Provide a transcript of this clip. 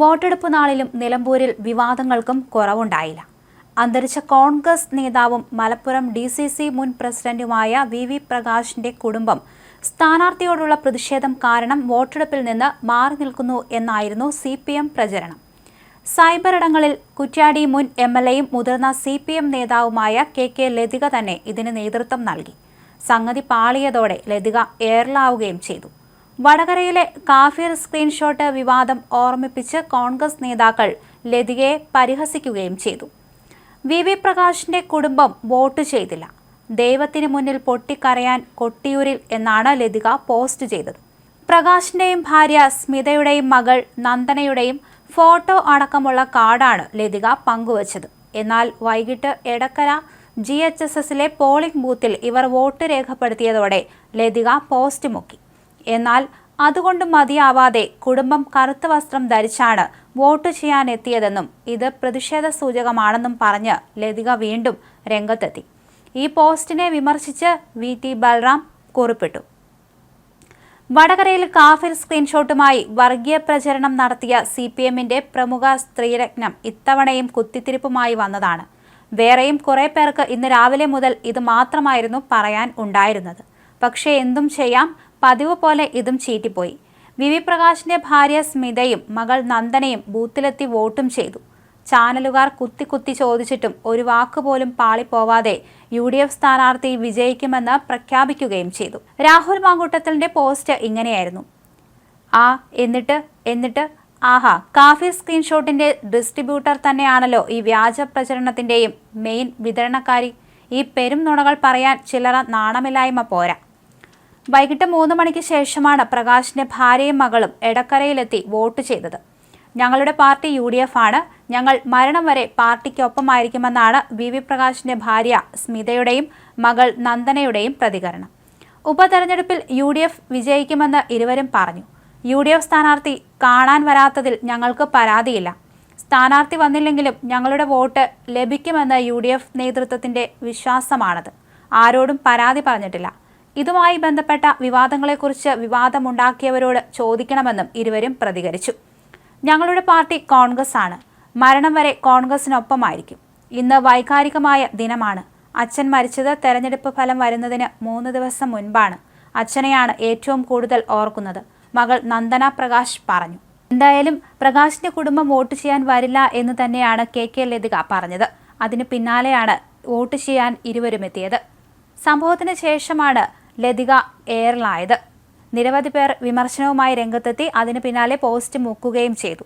വോട്ടെടുപ്പ് നാളിലും നിലമ്പൂരിൽ വിവാദങ്ങൾക്കും കുറവുണ്ടായില്ല. അന്തരിച്ച കോൺഗ്രസ് നേതാവും മലപ്പുറം ഡി സി സി മുൻ പ്രസിഡന്റുമായ വി വി പ്രകാശിന്റെ കുടുംബം സ്ഥാനാർത്ഥിയോടുള്ള പ്രതിഷേധം കാരണം വോട്ടെടുപ്പിൽ നിന്ന് മാറി നിൽക്കുന്നു എന്നായിരുന്നു സി പി എം പ്രചരണം. സൈബർ ഇടങ്ങളിൽ കുറ്റ്യാടി മുൻ എം എൽ എയും മുതിർന്ന സി പി എം നേതാവുമായ കെ കെ ലതിക തന്നെ ഇതിന് നേതൃത്വം നൽകി. സംഗതി പാളിയതോടെ ലതിക ഏറിലാവുകയും ചെയ്തു. വടകരയിലെ കാഫിർ സ്ക്രീൻഷോട്ട് വിവാദം ഓർമ്മിപ്പിച്ച് കോൺഗ്രസ് നേതാക്കൾ ലതികയെ പരിഹസിക്കുകയും ചെയ്തു. വി വി പ്രകാശിന്റെ കുടുംബം വോട്ട് ചെയ്തില്ല. ദൈവത്തിന് മുന്നിൽ പൊട്ടിക്കരയാൻ കൊട്ടിയൂരിൽ എന്നാണ് ലതിക പോസ്റ്റ് ചെയ്തത്. പ്രകാശിന്റെയും ഭാര്യ സ്മിതയുടെയും മകൾ നന്ദനയുടെയും ഫോട്ടോ അടക്കമുള്ള കാർഡാണ് ലതിക പങ്കുവച്ചത്. എന്നാൽ വൈകിട്ട് എടക്കര ജി എച്ച് എസ് എസിലെ പോളിംഗ് ബൂത്തിൽ ഇവർ വോട്ട് രേഖപ്പെടുത്തിയതോടെ ലതിക പോസ്റ്റ് മുക്കി. എന്നാൽ അതുകൊണ്ട് മതിയാവാതെ കുടുംബം കറുത്ത വസ്ത്രം ധരിച്ചാണ് വോട്ട് ചെയ്യാൻ എത്തിയതെന്നും ഇത് പ്രതിഷേധ സൂചകമാണെന്നും പറഞ്ഞ് ലതിക വീണ്ടും രംഗത്തെത്തി. ഈ പോസ്റ്റിനെ വിമർശിച്ച് വി ടി ബൽറാം കുറിപ്പിട്ടു. വടകരയിൽ കാഫിർ സ്ക്രീൻഷോട്ടുമായി വർഗീയ പ്രചരണം നടത്തിയ സി പി എമ്മിന്റെ പ്രമുഖ സ്ത്രീരത്നം ഇത്തവണയും കുത്തിത്തിരിപ്പുമായി വന്നതാണ്. വേറെയും കുറേ പേർക്ക് ഇന്ന് രാവിലെ മുതൽ ഇത് മാത്രമായിരുന്നു പറയാൻ ഉണ്ടായിരുന്നത്. പക്ഷേ എന്തും ചെയ്യാം പതിവ് പോലെ ഇതും ചീറ്റിപ്പോയി. വി വി പ്രകാശിന്റെ ഭാര്യ സ്മിതയും മകൾ നന്ദനയും ബൂത്തിലെത്തി വോട്ടും ചെയ്തു. ചാനലുകാർ കുത്തി കുത്തി ചോദിച്ചിട്ടും ഒരു വാക്കുപോലും പാളിപ്പോവാതെ യു ഡി എഫ് സ്ഥാനാർത്ഥി വിജയിക്കുമെന്ന് പ്രഖ്യാപിക്കുകയും ചെയ്തു. രാഹുൽ മാങ്കൂട്ടത്തലിന്റെ പോസ്റ്റ് ഇങ്ങനെയായിരുന്നു. ആ എന്നിട്ട് എന്നിട്ട് ആഹാ കാഫി സ്ക്രീൻഷോട്ടിന്റെ ഡിസ്ട്രിബ്യൂട്ടർ തന്നെയാണല്ലോ ഈ വ്യാജ പ്രചരണത്തിന്റെയും മെയിൻ വിതരണക്കാരി. ഈ പെരും നുണകൾ പറയാൻ ചിലർ നാണമില്ലായ്മ പോരാ. വൈകിട്ട് മൂന്ന് മണിക്ക് ശേഷമാണ് പ്രകാശിന്റെ ഭാര്യയും മകളും എടക്കരയിലെത്തി വോട്ട് ചെയ്തത്. ഞങ്ങളുടെ പാർട്ടി യു ഡി എഫ് ആണ്. ഞങ്ങൾ മരണം വരെ പാർട്ടിക്കൊപ്പമായിരിക്കുമെന്നാണ് വി വി പ്രകാശിന്റെ ഭാര്യ സ്മിതയുടെയും മകൾ നന്ദനയുടെയും പ്രതികരണം. ഉപതെരഞ്ഞെടുപ്പിൽ യു ഡി എഫ് വിജയിക്കുമെന്ന് ഇരുവരും പറഞ്ഞു. യു ഡി എഫ് സ്ഥാനാർത്ഥി കാണാൻ വരാത്തതിൽ ഞങ്ങൾക്ക് പരാതിയില്ല. സ്ഥാനാർത്ഥി വന്നില്ലെങ്കിലും ഞങ്ങളുടെ വോട്ട് ലഭിക്കുമെന്ന് യു ഡി എഫ് നേതൃത്വത്തിന്റെ വിശ്വാസമാണത്. ആരോടും പരാതി പറഞ്ഞിട്ടില്ല. ഇതുമായി ബന്ധപ്പെട്ട വിവാദങ്ങളെക്കുറിച്ച് വിവാദമുണ്ടാക്കിയവരോട് ചോദിക്കണമെന്നും ഇരുവരും പ്രതികരിച്ചു. ഞങ്ങളുടെ പാർട്ടി കോൺഗ്രസ് ആണ് മരണം വരെ കോൺഗ്രസിനൊപ്പമായിരിക്കും. ഇന്ന് വൈകാരികമായ ദിനമാണ്. അച്ഛൻ മരിച്ചത് തെരഞ്ഞെടുപ്പ് ഫലം വരുന്നതിന് മൂന്ന് ദിവസം മുൻപാണ്. അച്ഛനെയാണ് ഏറ്റവും കൂടുതൽ ഓർക്കുന്നത്. മകൾ നന്ദന പ്രകാശ് പറഞ്ഞു. എന്തായാലും പ്രകാശിന്റെ കുടുംബം വോട്ട് ചെയ്യാൻ വരില്ല എന്ന് തന്നെയാണ് കെ. കെ. ലതിക പറഞ്ഞത്. അതിന് പിന്നാലെയാണ് വോട്ട് ചെയ്യാൻ ഇരുവരും എത്തിയത്. സംഭവത്തിന് ശേഷമാണ് ലതിക എയറിലായത്. നിരവധി പേർ വിമർശനവുമായി രംഗത്തെത്തി അതിനു പിന്നാലെ പോസ്റ്റ് മുക്കുകയും ചെയ്തു.